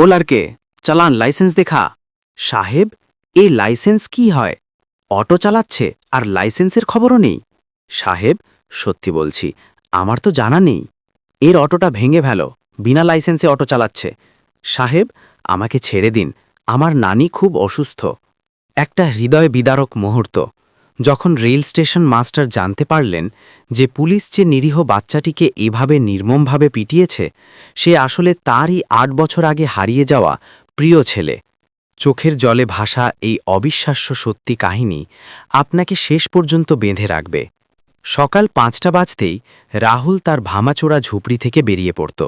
ও লারকে, চালান লাইসেন্স দেখা। সাহেব, এই লাইসেন্স কি হয়? অটো চালাচ্ছে আর লাইসেন্সের খবরও নেই। সাহেব, সত্যি বলছি, আমার তো জানা নেই। এর অটোটা ভেঙে ফেলো, বিনা লাইসেন্সে অটো চালাচ্ছে। সাহেব, আমাকে ছেড়ে দিন, আমার নানি খুব অসুস্থ। একটা হৃদয় বিদারক মুহূর্ত। যখন রেল স্টেশন মাস্টার জানতে পারলেন যে পুলিশ যে নিরীহ বাচ্চাটিকে এভাবে নির্মমভাবে পিটিয়েছে, সে আসলে তারই আট বছর আগে হারিয়ে যাওয়া প্রিয় ছেলে। চোখের জলে ভাসা এই অবিশ্বাস্য সত্যি কাহিনী আপনাকে শেষ পর্যন্ত বেঁধে রাখবে। সকাল পাঁচটা বাজতেই রাহুল তার ভামাচোরা ঝুপড়ি থেকে বেরিয়ে পড়ত।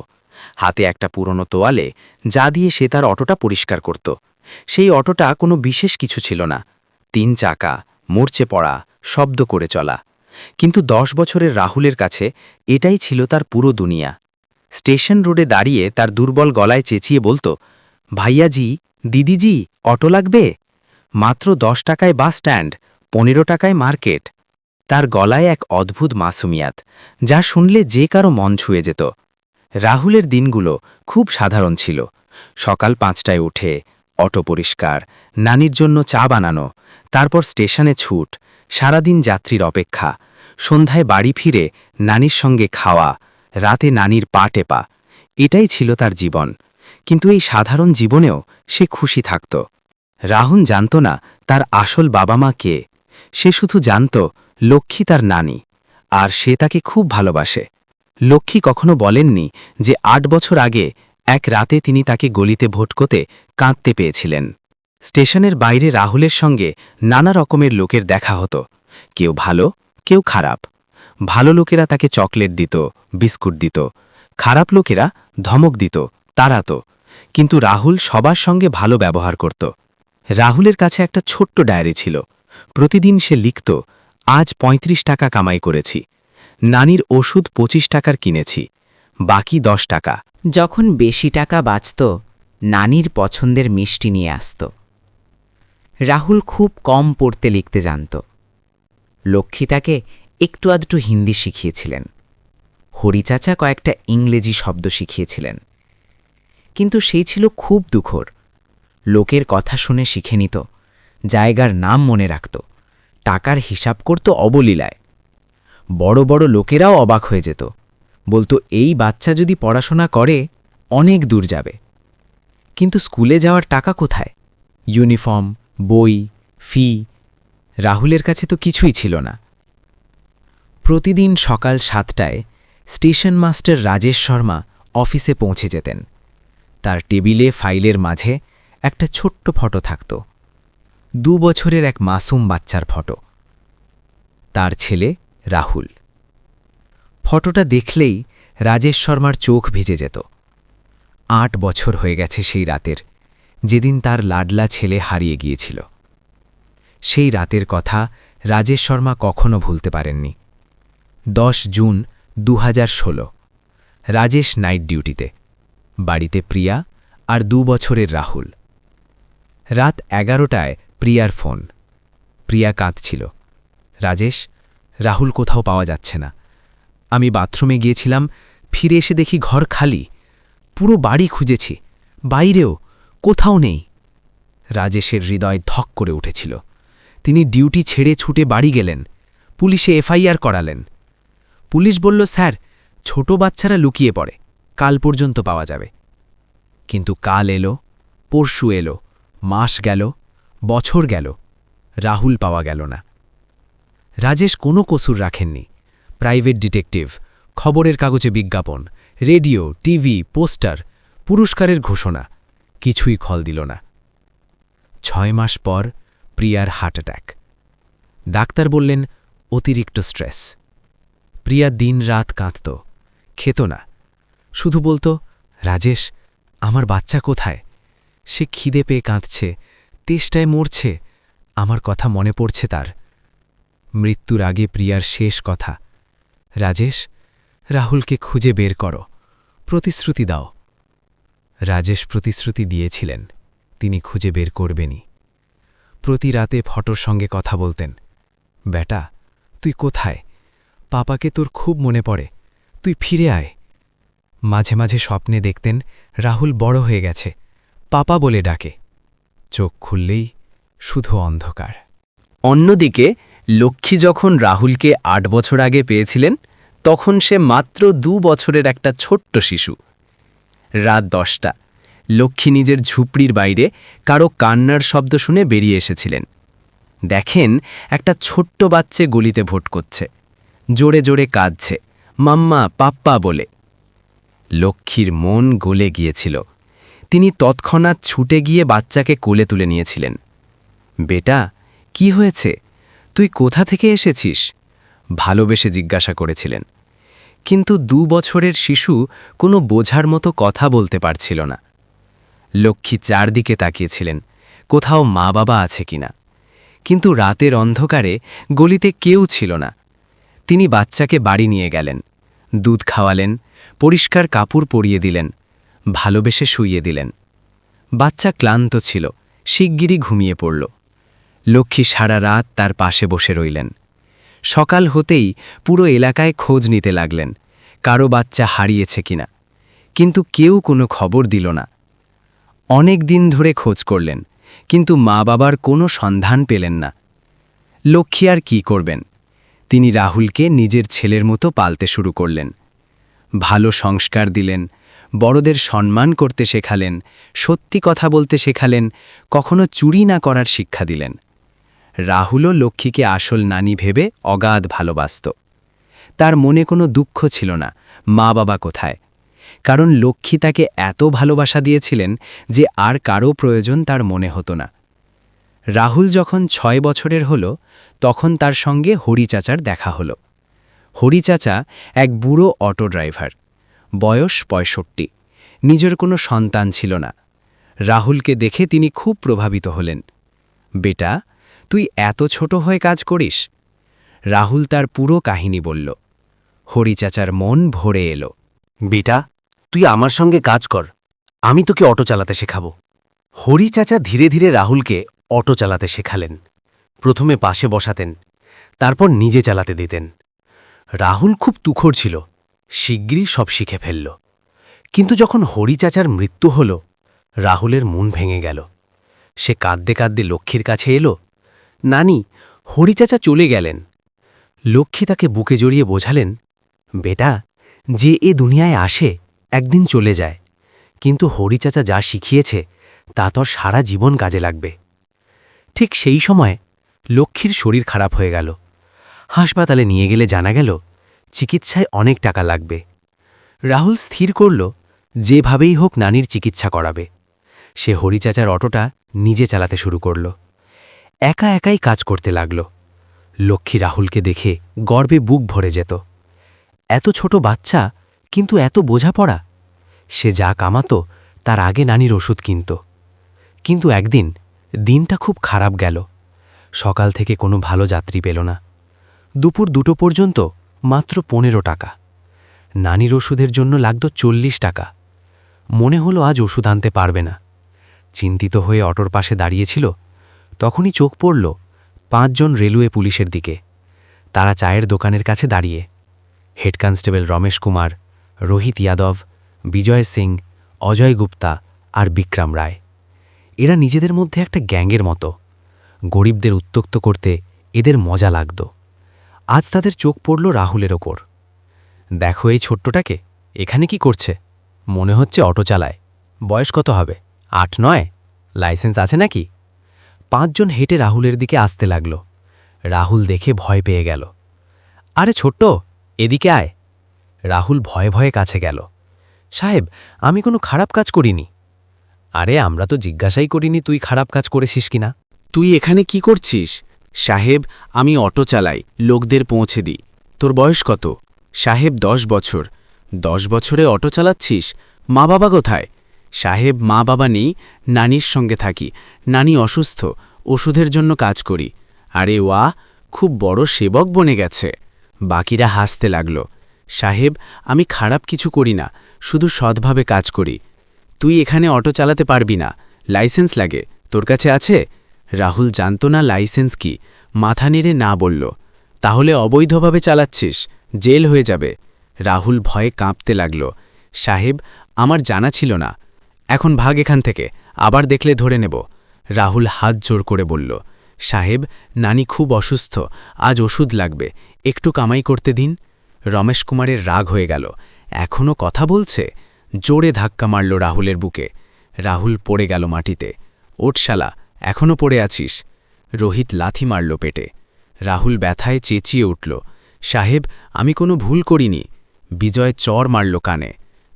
হাতে একটা পুরনো তোয়ালে যা দিয়ে সে তার অটোটা পরিষ্কার করত। সেই অটোটা কোনো বিশেষ কিছু ছিল না। তিন চাকা মরচে পড়া, শব্দ করে চলা। কিন্তু দশ বছরের রাহুলের কাছে এটাই ছিল তার পুরো দুনিয়া। স্টেশন রোডে দাঁড়িয়ে তার দুর্বল গলায় চেঁচিয়ে বলতো, ভাইয়াজি, দিদিজি, অটো লাগবে? মাত্র দশ টাকায় বাস স্ট্যান্ড, পনেরো টাকায় মার্কেট। তার গলায় এক অদ্ভুত মাসুমিয়াত, যা শুনলে যে কারও মন ছুঁয়ে যেত। রাহুলের দিনগুলো খুব সাধারণ ছিল। সকাল পাঁচটায় উঠে অটো পরিষ্কার, নানির জন্য চা বানানো, তারপর স্টেশনে ছুট, সারাদিন যাত্রীর অপেক্ষা, সন্ধ্যায় বাড়ি ফিরে নানির সঙ্গে খাওয়া, রাতে নানির পা টেপা, এটাই ছিল তার জীবন। কিন্তু এই সাধারণ জীবনেও সে খুশি থাকত। রাহুল জানত না তার আসল বাবা মা কে, সে শুধু জানত লক্ষ্মী তার নানি, আর সে তাকে খুব ভালোবাসে। লক্ষ্মী কখনো বলেননি যে আট বছর আগে এক রাতে তিনি তাকে গলিতে ভোটকোতে কাঁদতে পেয়েছিলেন। স্টেশনের বাইরে রাহুলের সঙ্গে নানা রকমের লোকের দেখা হতো। কেউ ভালো, কেউ খারাপ। ভালো লোকেরা তাকে চকলেট দিত, বিস্কুট দিত। খারাপ লোকেরা ধমক দিত, তাড়াত। কিন্তু রাহুল সবার সঙ্গে ভালো ব্যবহার করত। রাহুলের কাছে একটা ছোট্ট ডায়েরি ছিল। প্রতিদিন সে লিখত, আজ ৩৫ টাকা কামাই করেছি। নানির ওষুধ ২৫ টাকার কিনেছি। বাকি দশ টাকা। যখন বেশি টাকা বাঁচত, নানির পছন্দের মিষ্টি নিয়ে আসত। রাহুল খুব কম পড়তে লিখতে জানত। লক্ষ্মী তাকে একটু আধটু হিন্দি শিখিয়েছিলেন। হরিচাচা কয়েকটা ইংরেজি শব্দ শিখিয়েছিলেন। কিন্তু সেই ছিল খুব দুঃখর। লোকের কথা শুনে শিখে নিত, জায়গার নাম মনে রাখত, টাকার হিসাব করত অবলীলায়। বড় বড় লোকেরাও অবাক হয়ে যেত। বলতো, এই বাচ্চা যদি পড়াশোনা করে, অনেক দূর যাবে। কিন্তু স্কুলে যাওয়ার টাকা কোথায়? ইউনিফর্ম, বই, ফি, রাহুলের কাছে তো কিছুই ছিল না। প্রতিদিন সকাল সাতটায় স্টেশন মাস্টার রাজেশ শর্মা অফিসে পৌঁছে যেতেন। তার টেবিলে, ফাইলের মাঝে একটা ছোট্ট ফটো থাকত। দু বছরের এক মাসুম বাচ্চার ফটো। তার ছেলে রাহুল। ফটোটা দেখলেই রাজেশ শর্মার চোখ ভিজে যেত। আট বছর হয়ে গেছে সেই রাতের, যেদিন তার লাডলা ছেলে হারিয়ে গিয়েছিল। সেই রাতের কথা রাজেশ শর্মা কখনো ভুলতে পারেননি। দশ জুন দু হাজার ষোল, রাজেশ নাইট ডিউটিতে, বাড়িতে প্রিয়া আর দু বছরের রাহুল। রাত এগারোটায় প্রিয়ার ফোন। প্রিয়া কাঁদছিল। রাজেশ, রাহুল কোথাও পাওয়া যাচ্ছে না। আমি বাথরুমে গিয়েছিলাম, ফিরে এসে দেখি ঘর খালি। পুরো বাড়ি খুঁজেছি। বাইরেও কোথাও নেই। রাজেশের হৃদয় ধক করে উঠেছিল। তিনি ডিউটি ছেড়ে ছুটে বাড়ি গেলেন। পুলিশে এফআইআর করালেন। পুলিশ বলল, স্যার, ছোট বাচ্চারা লুকিয়ে পড়ে। কাল পর্যন্ত পাওয়া যাবে। কিন্তু কাল এলো, পরশু এলো, মাস গেল, বছর গেল, রাহুল পাওয়া গেল না। রাজেশ কোনো কসুর রাখেননি। প্রাইভেট ডিটেকটিভ, খবরের কাগজে বিজ্ঞাপন, রেডিও, টিভি, পোস্টার, পুরস্কারের ঘোষণা, কিছুই খল দিল না। ছয় মাস পর প্রিয়ার হার্ট অ্যাটাক। ডাক্তার বললেন, অতিরিক্ত স্ট্রেস। প্রিয়া দিন রাত কাঁদত। খেত না। শুধু বলতো, রাজেশ, আমার বাচ্চা কোথায়? সে খিদে পেয়ে কাঁদছে, তেষ্টায় মরছে, আমার কথা মনে পড়ছে তার। মৃত্যুর আগে প্রিয়ার শেষ কথা রাজেশ, রাহুলকে খুঁজে বের করো। প্রতিশ্রুতি দাও। রাজেশ প্রতিশ্রুতি দিয়েছিলেন, তিনি খুঁজে বের করবেনই। প্রতি রাতে ফটোর সঙ্গে কথা বলতেন, বেটা, তুই কোথায়? পাপাকে তোর খুব মনে পড়ে, তুই ফিরে আয়। মাঝে মাঝে স্বপ্নে দেখতেন, রাহুল বড় হয়ে গেছে, পাপা বলে ডাকে। চোখ খুললেই শুধু অন্ধকার। অন্যদিকে লক্ষ্মী যখন রাহুলকে আট বছর আগে পেয়েছিলেন, তখন সে মাত্র দু বছরের একটা ছোট্ট শিশু। রাত দশটা, লক্ষ্মী নিজের ঝুপড়ির বাইরে কারও কান্নার শব্দ শুনে বেরিয়ে এসেছিলেন। দেখেন, একটা ছোট্ট বাচ্চে গলিতে ভোট করছে। জোরে জোরে কাঁদছে, মাম্মা, পাপ্পা বলে। লক্ষ্মীর মন গলে গিয়েছিল। তিনি তৎক্ষণাৎ ছুটে গিয়ে বাচ্চাকে কোলে তুলে নিয়েছিলেন। বেটা, কি হয়েছে? তুই কোথা থেকে এসেছিস? ভালোবেসে জিজ্ঞাসা করেছিলেন। কিন্তু দু বছরের শিশু কোনো বোঝার মতো কথা বলতে পারছিল না। লক্ষ্মী চারদিকে তাকিয়েছিলেন, কোথাও মা বাবা আছে কিনা। কিন্তু রাতের অন্ধকারে গলিতে কেউ ছিল না। তিনি বাচ্চাকে বাড়ি নিয়ে গেলেন, দুধ খাওয়ালেন, পরিষ্কার কাপড় পরিয়ে দিলেন, ভালোবেসে শুইয়ে দিলেন। বাচ্চা ক্লান্ত ছিল, শিগগিরই ঘুমিয়ে পড়ল। লক্ষ্মী সারা রাত তার পাশে বসে রইলেন। সকাল হতেই পুরো এলাকায় খোঁজ নিতে লাগলেন, কারও বাচ্চা হারিয়েছে কিনা। কিন্তু কেউ কোনো খবর দিল না। অনেক দিন ধরে খোঁজ করলেন, কিন্তু মা বাবার কোনো সন্ধান পেলেন না। লক্ষ্মী আর কি করবেন? তিনি রাহুলকে নিজের ছেলের মতো পালতে শুরু করলেন। ভালো সংস্কার দিলেন, বড়দের সম্মান করতে শেখালেন, সত্যি কথা বলতে শেখালেন, কখনো চুরি না করার শিক্ষা দিলেন। রাহুলও লক্ষ্মীকে আসল নানি ভেবে অগাধ ভালোবাসত। তার মনে কোনো দুঃখ ছিল না, মা বাবা কোথায়? কারণ লক্ষ্মী তাকে এত ভালোবাসা দিয়েছিলেন যে আর কারও প্রয়োজন তার মনে হতো না। রাহুল যখন ছয় বছরের হল, তখন তার সঙ্গে হরি চাচার দেখা হল। হরি চাচা এক বুড়ো অটো ড্রাইভার, বয়স পঁয়ষট্টি, নিজের কোনো সন্তান ছিল না। রাহুলকে দেখে তিনি খুব প্রভাবিত হলেন। বেটা তুই এত ছোট হয়ে কাজ করিস? রাহুল তার পুরো কাহিনী বলল। হরিচাচার মন ভরে এলো। বেটা, তুই আমার সঙ্গে কাজ কর। আমি তোকে অটো চালাতে শেখাবো। হরি চাচা ধীরে ধীরে রাহুলকে অটো চালাতে শেখালেন। প্রথমে পাশে বসাতেন, তারপর নিজে চালাতে দিতেন। রাহুল খুব তুখর ছিল, শিগগিরই সব শিখে ফেলল। কিন্তু যখন হরি চাচার মৃত্যু হল, রাহুলের মন ভেঙে গেল। সে কাঁদতে কাঁদতে লক্ষ্মীর কাছে এলো নানি হরি চাচা চলে গেলেন। লক্ষ্মী তাকে বুকে জড়িয়ে বোঝালেন, বেটা, যে এ দুনিয়ায় আসে, একদিন চলে যায়। কিন্তু হরি চাচা যা শিখিয়েছে, তা তোর সারা জীবন কাজে লাগবে। ঠিক সেই সময় লক্ষ্মীর শরীর খারাপ হয়ে গেল। হাসপাতালে নিয়ে গেলে জানা গেল, চিকিৎসায় অনেক টাকা লাগবে। রাহুল স্থির করল, যেভাবেই হোক নানির চিকিৎসা করাবে। সে হরিচাচার অটোটা নিজে চালাতে শুরু করল। একা একাই কাজ করতে লাগল। লক্ষ্মী রাহুলকে দেখে গর্বে বুক ভরে যেত। এত ছোট বাচ্চা, কিন্তু এত বোঝাপড়া। সে যা কামাতো, তার আগে নানির ওষুধ কিনত। কিন্তু একদিন দিনটা খুব খারাপ গেল। সকাল থেকে কোনো ভালো যাত্রী পেল না। দুপুর দুটো পর্যন্ত মাত্র পনেরো টাকা। নানির ওষুধের জন্য লাগত চল্লিশ টাকা। মনে হলো আজ ওষুধ আনতে পারবে না। চিন্তিত হয়ে অটোর পাশে দাঁড়িয়েছিল তখনই চোখ পড়ল পাঁচজন রেলওয়ে পুলিশের দিকে। তারা চায়ের দোকানের কাছে দাঁড়িয়ে। হেড কনস্টেবল রমেশ কুমার, রোহিত যাদব, বিজয় সিং, অজয় গুপ্তা আর বিক্রম রায়। এরা নিজেদের মধ্যে একটা গ্যাংয়ের মতো। গরিবদের উত্তক্ত করতে এদের মজা লাগত। আজ তাদের চোখ পড়ল রাহুলের ওপর। দেখো এই ছোট্টটাকে, এখানে কি করছে? মনে হচ্ছে অটো চালায়। বয়স কত হবে? আট, নয়? লাইসেন্স আছে নাকি? পাঁচজন হেঁটে রাহুলের দিকে আসতে লাগল। রাহুল দেখে ভয় পেয়ে গেল। আরে ছোট্ট, এদিকে আয়। রাহুল ভয়ে ভয়ে কাছে গেল। সাহেব, আমি কোনো খারাপ কাজ করিনি। আরে, আমরা তো জিজ্ঞাসাই করিনি তুই খারাপ কাজ করেছিস কিনা? তুই এখানে কি করছিস? সাহেব, আমি অটো চালাই, লোকদের পৌঁছে দিই। তোর বয়স কত? সাহেব, দশ বছর। দশ বছরে অটো চালাচ্ছিস? মা বাবা কোথায়? সাহেব মা বাবা নেই, নানির সঙ্গে থাকি। নানি অসুস্থ, ওষুধের জন্য কাজ করি। আরে ওয়া, খুব বড় সেবক বনে গেছে। বাকিরা হাসতে লাগল। সাহেব, আমি খারাপ কিছু করি না, শুধু সৎভাবে কাজ করি। তুই এখানে অটো চালাতে পারবি না, লাইসেন্স লাগে, তোর কাছে আছে? রাহুল জানত না লাইসেন্স কি, মাথা নেড়ে না বলল। তাহলে অবৈধভাবে চালাচ্ছিস, জেল হয়ে যাবে। রাহুল ভয়ে কাঁপতে লাগল। সাহেব, আমার জানা ছিল না এখন ভাগ এখান থেকে, আবার দেখলে ধরে নেব। রাহুল হাত জোর করে বলল, সাহেব, নানি খুব অসুস্থ, আজ ওষুধ লাগবে, একটু কামাই করতে দিন। রমেশ কুমারের রাগ হয়ে গেল এখনও কথা বলছে? জোরে ধাক্কা মারল রাহুলের বুকে। রাহুল পড়ে গেল মাটিতে ওট শালা এখনও পড়ে আছিস। রোহিত লাথি মারল পেটে। রাহুল ব্যথায় চেঁচিয়ে উঠল, সাহেব, আমি কোনো ভুল করিনি। বিজয় চর মারল কানে,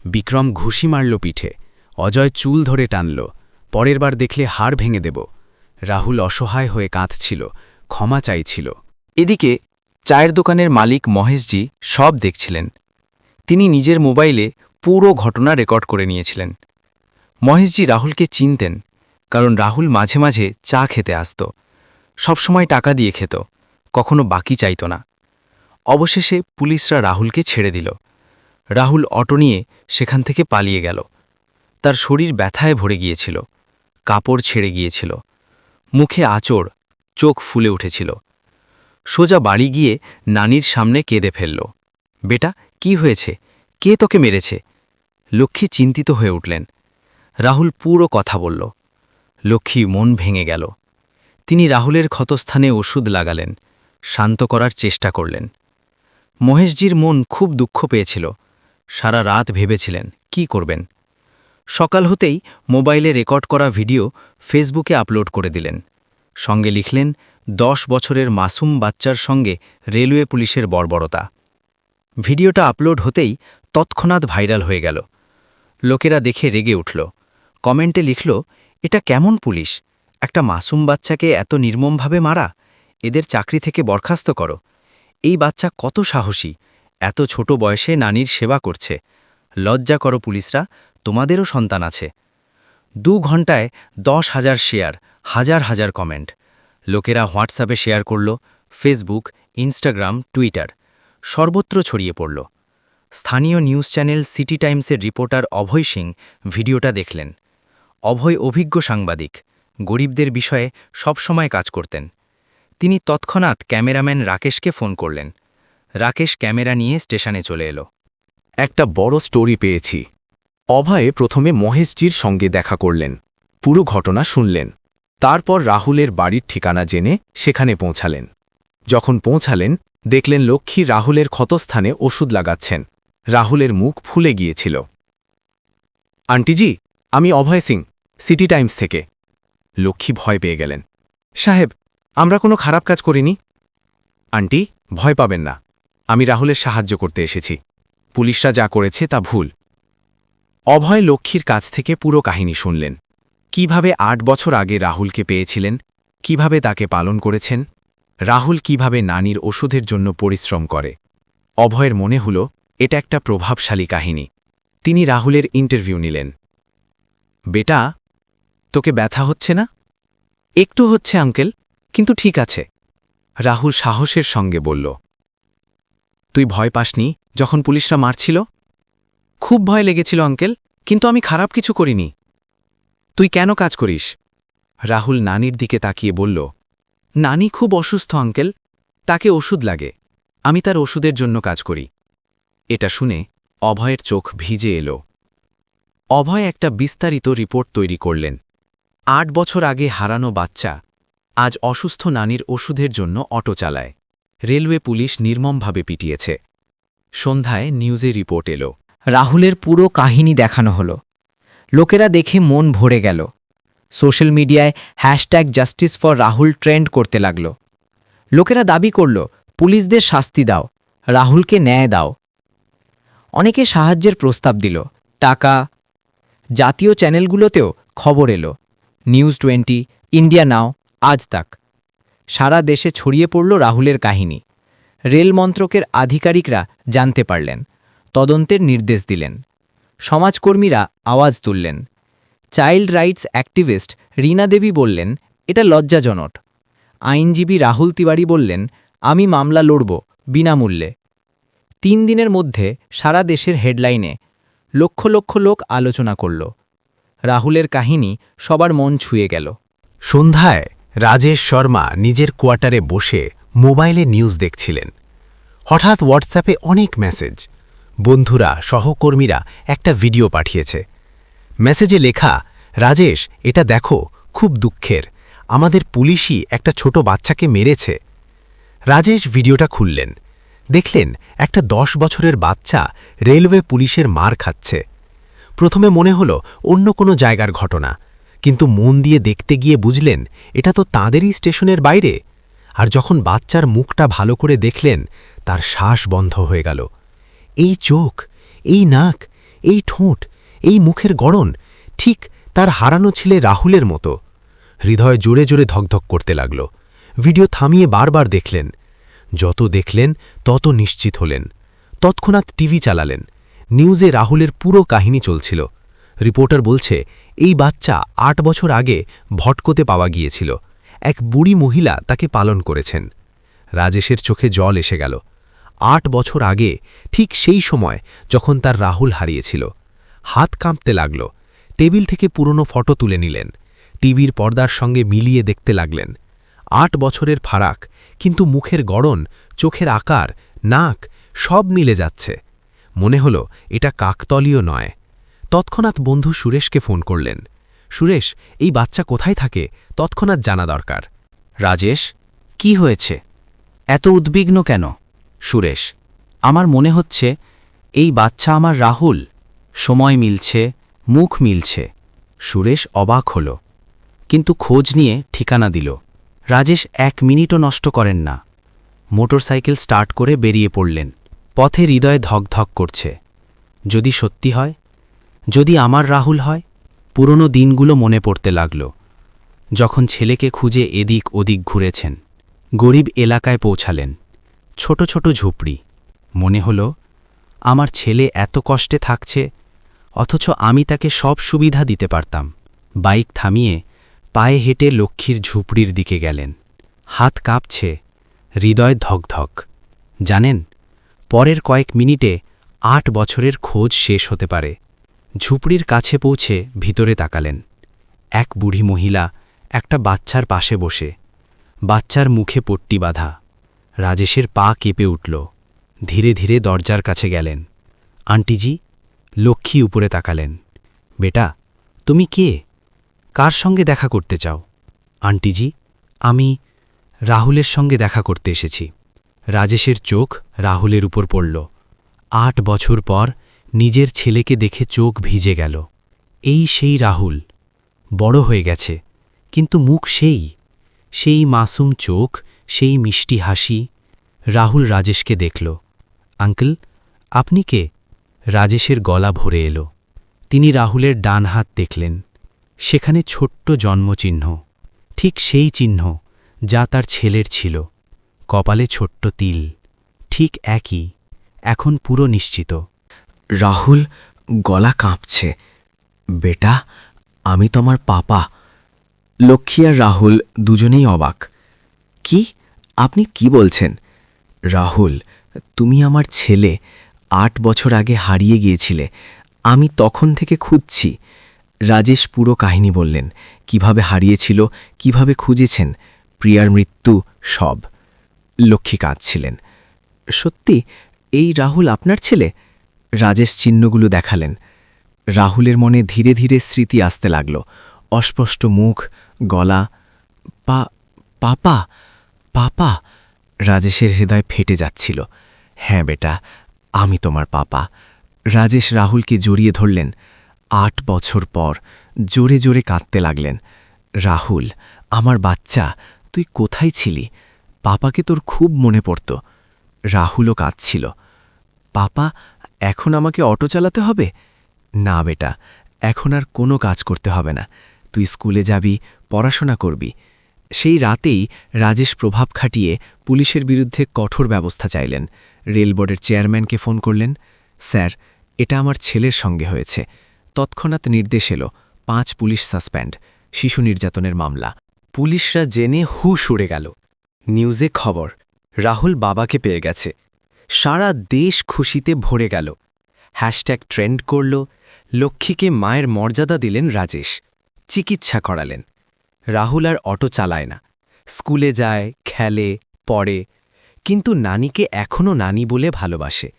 বিক্রম ঘুষি মারল পিঠে। অজয় চুল ধরে টানল, পরের বার দেখলে হাড় ভেঙে দেব। রাহুল অসহায় হয়ে কাঁদছিল, ক্ষমা চাইছিল। এদিকে চায়ের দোকানের মালিক মহেশজি সব দেখছিলেন। তিনি নিজের মোবাইলে পুরো ঘটনা রেকর্ড করে নিয়েছিলেন। মহেশজি রাহুলকে চিনতেন, কারণ রাহুল মাঝে মাঝে চা খেতে আসত। সবসময় টাকা দিয়ে খেত, কখনো বাকি চাইত না। অবশেষে পুলিশরা রাহুলকে ছেড়ে দিল। রাহুল অটো নিয়ে সেখান থেকে পালিয়ে গেল। তার শরীর ব্যথায় ভরে গিয়েছিল, কাপড় ছেড়ে গিয়েছিল, মুখে আচড়, চোখ ফুলে উঠেছিল। সোজা বাড়ি গিয়ে নানির সামনে কেঁদে ফেলল, বেটা, কি হয়েছে? কে তোকে মেরেছে? লক্ষ্মী চিন্তিত হয়ে উঠলেন। রাহুল পুরো কথা বলল। লক্ষ্মী মন ভেঙে গেল। তিনি রাহুলের ক্ষতস্থানে ওষুধ লাগালেন, শান্ত করার চেষ্টা করলেন। মহেশজির মন খুব দুঃখ পেয়েছিল। সারা রাত ভেবেছিলেন, কি করবেন? সকাল হতেই মোবাইলে রেকর্ড করা ভিডিও ফেসবুকে আপলোড করে দিলেন। সঙ্গে লিখলেন, দশ বছরের মাসুম বাচ্চার সঙ্গে রেলওয়ে পুলিশের বর্বরতা। ভিডিওটা আপলোড হতেই তৎক্ষণাৎ ভাইরাল হয়ে গেল। লোকেরা দেখে রেগে উঠল। কমেন্টে লিখল, এটা কেমন পুলিশ? একটা মাসুম বাচ্চাকে এত নির্মমভাবে মারা? এদের চাকরি থেকে বরখাস্ত করো। এই বাচ্চা কত সাহসী, এত ছোট বয়সে নানির সেবা করছে। লজ্জা করো পুলিশরা তোমাদেরও সন্তান আছে। দু ঘন্টায় দশ হাজার শেয়ার, হাজার হাজার কমেন্ট। লোকেরা হোয়াটসঅ্যাপে শেয়ার করল, ফেসবুক, ইনস্টাগ্রাম, টুইটার। সর্বত্র ছড়িয়ে পড়ল। স্থানীয় নিউজ চ্যানেল সিটি টাইমসের রিপোর্টার অভয় সিং ভিডিওটা দেখলেন। অভয় অভিজ্ঞ সাংবাদিক, গরিবদের বিষয়ে সবসময় কাজ করতেন। তিনি তৎক্ষণাৎ ক্যামেরাম্যান রাকেশকে ফোন করলেন। রাকেশ ক্যামেরা নিয়ে স্টেশনে চলে এলো। একটা বড় স্টোরি পেয়েছি। অভয়ে প্রথমে মহেশজির সঙ্গে দেখা করলেন। পুরো ঘটনা শুনলেন। তারপর রাহুলের বাড়ির ঠিকানা জেনে সেখানে পৌঁছালেন। যখন পৌঁছালেন, দেখলেন লক্ষ্মী রাহুলের ক্ষতস্থানে ওষুধ লাগাচ্ছেন। রাহুলের মুখ ফুলে গিয়েছিল। আন্টিজি, আমি অভয় সিং, সিটি টাইমস থেকে। লক্ষ্মী ভয় পেয়ে গেলেন। সাহেব, আমরা কোনো খারাপ কাজ করিনি? আন্টি, ভয় পাবেন না। আমি রাহুলের সাহায্য করতে এসেছি। পুলিশরা যা করেছে তা ভুল। অভয় লক্ষ্মীর কাছ থেকে পুরো কাহিনী শুনলেন। কীভাবে আট বছর আগে রাহুলকে পেয়েছিলেন? কীভাবে তাকে পালন করেছেন? রাহুল কীভাবে নানির ওষুধের জন্য পরিশ্রম করে? অভয়ের মনে হল, এটা একটা প্রভাবশালী কাহিনী। তিনি রাহুলের ইন্টারভিউ নিলেন। বেটা, তোকে ব্যথা হচ্ছে না? একটু হচ্ছে, আঙ্কেল, কিন্তু ঠিক আছে। রাহুল সাহসের সঙ্গে বলল। তুই ভয় পাসনি যখন পুলিশরা মারছিল? খুব ভয় লেগেছিল, আঙ্কেল, কিন্তু আমি খারাপ কিছু করিনি। তুই কেন কাজ করিস? রাহুল নানির দিকে তাকিয়ে বলল, নানি খুব অসুস্থ, আঙ্কেল। তাকে ওষুধ লাগে। আমি তার ওষুধের জন্য কাজ করি। এটা শুনে অভয়ের চোখ ভিজে এলো। অভয় একটা বিস্তারিত রিপোর্ট তৈরি করলেন। আট বছর আগে হারানো বাচ্চা আজ অসুস্থ নানির ওষুধের জন্য অটো চালায়। রেলওয়ে পুলিশ নির্মমভাবে পিটিয়েছে। সন্ধ্যায় নিউজে রিপোর্ট এলো। রাহুলের পুরো কাহিনী দেখানো হলো। লোকেরা দেখে মন ভরে গেল। সোশ্যাল মিডিয়ায় hashtag justice for Rahul trend করতে লাগল। লোকেরা দাবি করল, পুলিশদের শাস্তি দাও, রাহুলকে ন্যায় দাও। অনেকে সাহায্যের প্রস্তাব দিল। টাকা। জাতীয় চ্যানেলগুলোতেও খবর এলো। নিউজ টোয়েন্টি, ইন্ডিয়া নাও, আজ তাক। সারা দেশে ছড়িয়ে পড়ল রাহুলের কাহিনী। রেল মন্ত্রকের আধিকারিকরা জানতে পারলেন। তদন্তের নির্দেশ দিলেন। সমাজকর্মীরা আওয়াজ তুললেন। Child rights activist Rina Devi বললেন, এটা লজ্জাজনক। আইনজীবী রাহুল তিওয়ারি বললেন, আমি মামলা লড়ব বিনামূল্যে। তিন দিনের মধ্যে সারা দেশের হেডলাইনে লক্ষ লক্ষ লোক আলোচনা করল। রাহুলের কাহিনী সবার মন ছুঁয়ে গেল। সন্ধ্যায় রাজেশ শর্মা নিজের কোয়ার্টারে বসে মোবাইলে নিউজ দেখছিলেন। হঠাৎ হোয়াটসঅ্যাপে অনেক মেসেজ। বন্ধুরা, সহকর্মীরা একটা ভিডিও পাঠিয়েছে। মেসেজে লেখা, রাজেশ, এটা দেখো, খুব দুঃখের। আমাদের পুলিশই একটা ছোট বাচ্চাকে মেরেছে। রাজেশ ভিডিওটা খুললেন। দেখলেন, একটা দশ বছরের বাচ্চা রেলওয়ে পুলিশের মার খাচ্ছে। প্রথমে মনে হলো, অন্য কোনো জায়গার ঘটনা। কিন্তু মন দিয়ে দেখতে গিয়ে বুঝলেন, এটা তো তাঁদেরই স্টেশনের বাইরে। আর যখন বাচ্চার মুখটা ভালো করে দেখলেন, তার শ্বাস বন্ধ হয়ে গেল। এই চোখ, এই নাক, এই ঠোঁট, এই মুখের গড়ন ঠিক তার হারানো ছেলে রাহুলের মতো। হৃদয় জোরে জোরে ধকধক করতে লাগল। ভিডিও থামিয়ে বারবার দেখলেন। যত দেখলেন, তত নিশ্চিত হলেন। তৎক্ষণাৎ টিভি চালালেন। নিউজে রাহুলের পুরো কাহিনী চলছিল। রিপোর্টার বলছে, এই বাচ্চা আট বছর আগে ভটকোতে পাওয়া গিয়েছিল। এক বুড়ি মহিলা তাকে পালন করেছেন। রাজেশের চোখে জল এসে গেল। আট বছর আগে, ঠিক সেই সময়, যখন তার রাহুল হারিয়েছিল। হাত কাঁপতে লাগল। টেবিল থেকে পুরনো ফটো তুলে নিলেন। টিভির পর্দার সঙ্গে মিলিয়ে দেখতে লাগলেন। আট বছরের ফারাক, কিন্তু মুখের গড়ন, চোখের আকার, নাক, সব মিলে যাচ্ছে। মনে হলো, এটা কাকতলীয় নয়। তৎক্ষণাৎ বন্ধু সুরেশকে ফোন করলেন। সুরেশ, এই বাচ্চা কোথায় থাকে? তৎক্ষণাৎ জানা দরকার। রাজেশ, কি হয়েছে? এত উদ্বিগ্ন কেন? সুরেশ, আমার মনে হচ্ছে এই বাচ্চা আমার রাহুল, সময় মিলছে, মুখ মিলছে। সুরেশ অবাক হল, কিন্তু খোঁজ নিয়ে ঠিকানা দিল। রাজেশ এক মিনিটও নষ্ট করেন না। মোটরসাইকেল স্টার্ট করে বেরিয়ে পড়লেন। পথে হৃদয় ধকধক করছে। যদি সত্যি হয়, যদি আমার রাহুল হয়, পুরনো দিনগুলো মনে পড়তে লাগল। যখন ছেলেকে খুঁজে এদিক ওদিক ঘুরেছেন, গরিব এলাকায় পৌঁছালেন। ছোট ছোট ঝুপড়ি। মনে হল, আমার ছেলে এত কষ্টে থাকছে, অথচ আমি তাকে সব সুবিধা দিতে পারতাম। বাইক থামিয়ে পায়ে হেঁটে লক্ষ্মীর ঝুপড়ির দিকে গেলেন। হাত কাঁপছে, হৃদয় ধকধক। জানেন, পরের কয়েক মিনিটে আট বছরের খোঁজ শেষ হতে পারে। ঝুপড়ির কাছে পৌঁছে ভিতরে তাকালেন। এক বুড়ি মহিলা একটা বাচ্চার পাশে বসে। বাচ্চার মুখে পট্টি বাঁধা। রাজেশের পা কেঁপে উঠল। ধীরে ধীরে দরজার কাছে গেলেন। আন্টিজি, লক্ষ্মী উপরে তাকালেন। বেটা, তুমি কে? কার সঙ্গে দেখা করতে চাও? আন্টিজি, আমি রাহুলের সঙ্গে দেখা করতে এসেছি। রাজেশের চোখ রাহুলের উপর পড়ল। আট বছর পর নিজের ছেলেকে দেখে চোখ ভিজে গেল। এই সেই রাহুল। বড় হয়ে গেছে, কিন্তু মুখ সেই। সেই মাসুম চোখ সেই মিষ্টি হাসি রাহুল রাজেশকে দেখল। আঙ্কেল, আপনি কে? রাজেশের গলা ভরে এলো। তিনি রাহুলের ডান হাত দেখলেন। সেখানে ছোট্ট জন্মচিহ্ন। ঠিক সেই চিহ্ন যা তার ছেলের ছিল। কপালে ছোট্ট তিল। ঠিক একই। এখন পুরো নিশ্চিত। রাহুল, গলা কাঁপছে। বেটা, আমি তোমার পাপা। লক্ষ্মী আর রাহুল দুজনেই অবাক। কি? আপনি কি বলছেন? রাহুল, তুমি আমার ছেলে। আট বছর আগে হারিয়ে গিয়েছিলে। আমি তখন থেকে খুঁজছি। রাজেশ পুরো কাহিনী বললেন। কীভাবে হারিয়েছিল, কীভাবে খুঁজেছেন? প্রিয়ার মৃত্যু, সব। লক্ষ্মী কাঁদছিলেন। সত্যি, এই রাহুল আপনার ছেলে? রাজেশ চিহ্নগুলো দেখালেন। রাহুলের মনে ধীরে ধীরে স্মৃতি আসতে লাগল। অস্পষ্ট মুখ, গলা, পা, পাপা। পাপা? রাজেশের হৃদয় ফেটে যাচ্ছিল। হ্যাঁ বেটা, আমি তোমার পাপা। রাজেশ রাহুলকে জড়িয়ে ধরলেন। আট বছর পর জোরে জোরে কাঁদতে লাগলেন। রাহুল, আমার বাচ্চা, তুই কোথায় ছিলি? পাপাকে তোর খুব মনে পড়ত। রাহুলও কাঁদছিল। পাপা, এখন আমাকে অটো চালাতে হবে? না বেটা, এখন আর কোনো কাজ করতে হবে না। তুই স্কুলে যাবি, পড়াশোনা করবি। সেই রাতেই রাজেশ প্রভাব খাটিয়ে পুলিশের বিরুদ্ধে কঠোর ব্যবস্থা চাইলেন। রেলবোর্ডের চেয়ারম্যানকে ফোন করলেন, স্যার, এটা আমার ছেলের সঙ্গে হয়েছে। তৎক্ষণাৎ নির্দেশ এলো, পাঁচ পুলিশ সাসপেন্ড, শিশু নির্যাতনের মামলা। পুলিশরা জেনে হু সরে গেল। নিউজে খবর, রাহুল বাবাকে পেয়ে গেছে। সারা দেশ খুশিতে ভরে গেল। হ্যাশট্যাগ ট্রেন্ড করল, লক্ষ্মীকে মায়ের মর্যাদা দিলেন রাজেশ। চিকিৎসা করালেন। রাহুল আর অটো চালায় না। স্কুলে যায়, খেলে, পড়ে, কিন্তু নানিকে এখনও নানি বলে ভালোবাসে।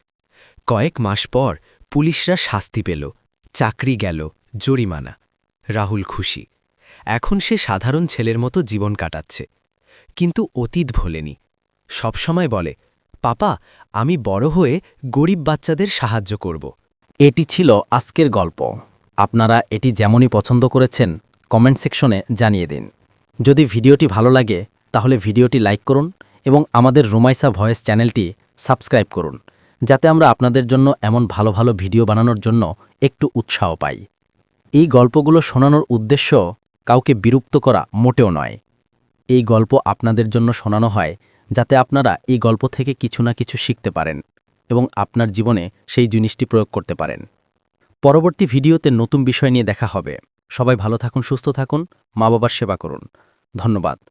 কয়েক মাস পর পুলিশরা শাস্তি পেল, চাকরি গেল, জরিমানা। রাহুল খুশি। এখন সে সাধারণ ছেলের মতো জীবন কাটাচ্ছে। কিন্তু অতীত ভোলেনি। সবসময় বলে, পাপা, আমি বড় হয়ে গরিব বাচ্চাদের সাহায্য করব। এটি ছিল আজকের গল্প। আপনারা এটি যেমনই পছন্দ করেছেন কমেন্ট সেকশনে জানিয়ে দিন। যদি ভিডিওটি ভালো লাগে, তাহলে ভিডিওটি লাইক করুন এবং আমাদের রুমাইসা ভয়েস চ্যানেলটি সাবস্ক্রাইব করুন, যাতে আমরা আপনাদের জন্য এমন ভালো ভালো ভিডিও বানানোর জন্য একটু উৎসাহ পাই। এই গল্পগুলো শোনানোর উদ্দেশ্য কাউকে বিরক্ত করা মোটেও নয়। এই গল্প আপনাদের জন্য শোনানো হয় যাতে আপনারা এই গল্প থেকে কিছু না কিছু শিখতে পারেন এবং আপনার জীবনে সেই জিনিসটি প্রয়োগ করতে পারেন। পরবর্তী ভিডিওতে নতুন বিষয় নিয়ে দেখা হবে। সবাই ভালো থাকুন সুস্থ থাকুন মা বাবার সেবা করুন। ধন্যবাদ।